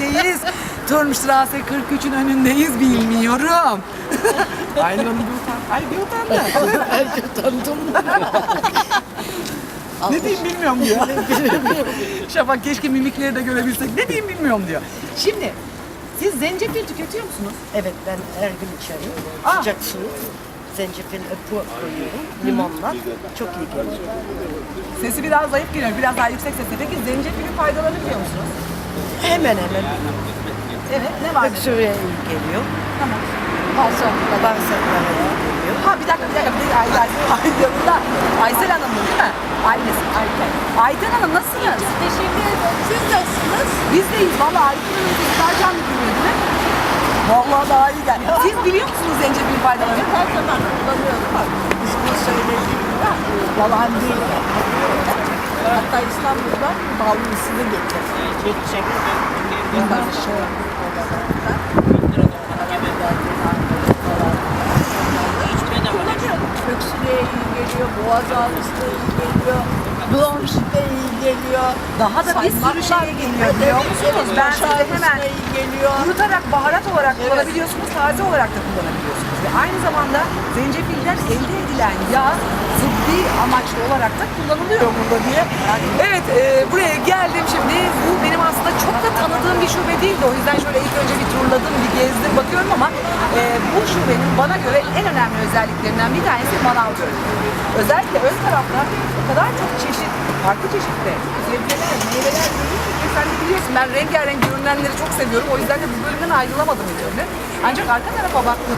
birlikteyiz. Turmstrasse 43'ün önündeyiz bilmiyorum. Hanım bir utan. Ay bir utandı. Tanıdım. ne diyeyim bilmiyorum diyor. Şafak keşke mimikleri de görebilsek. Ne diyeyim bilmiyorum diyor. Şimdi siz zencefil tüketiyor musunuz? Evet ben her gün içerim. Aa. Sıcak su, zencefil öpü koyuyorum limonla. Çok iyi geliyor. Sesi biraz zayıf geliyor. Biraz daha yüksek sesle. Peki zencefilin faydalarını biliyor musunuz? Hemen hemen Evet. Ne var? öksürüğe iyi geliyor. Tamam. Bağırsaklara, bağırsaklara iyi geliyor. Ha bir dakika bir dakika. Bir dakika. Ay, ay, ay, yanında. Aysel Hanım mı değil mi? Ailesi. Ayten. Ayten Hanım nasılsınız? Teşekkür ederim. Siz nasılsınız? Biz deyiz. Valla Ayten Hanım bizi daha canlı değil mi? Vallahi daha iyi geldi. Siz biliyor musunuz zencefil faydalarını? Her zaman kullanıyorum. Biz bunu söyledik. Yalan değil. Hatta İstanbul'da Ballısını getir. Geçecek. Bunları şey. Öksürüğe iyi geliyor, boğaz ağrısına iyi geliyor, bronşite iyi geliyor. Daha da bir sürü şeye geliyor biliyor musunuz? Ben size hemen geliyor. kurutarak baharat olarak kullanabiliyorsunuz, taze olarak da kullanabiliyorsunuz. Ve aynı zamanda zencefilden elde edilen yağ tıbbi amaçlı olarak da kullanılıyor burada diye. Evet, e, buraya geldim şimdi. Bu benim aslında çok da tanıdığım bir şube değildi. O yüzden şöyle ilk önce bir turladım, bir gezdim, bakıyorum ama e, bu şubenin bana göre en önemli özelliklerinden bir tanesi manav bölümü. Özellikle ön tarafta o kadar çok çeşit, farklı çeşitli sebzeler, meyveler görüyorum ki sen de biliyorsun ben rengarenk görünenleri çok seviyorum. O yüzden de bu bölümden ayrılamadım bir. Ancak arka tarafa baktığım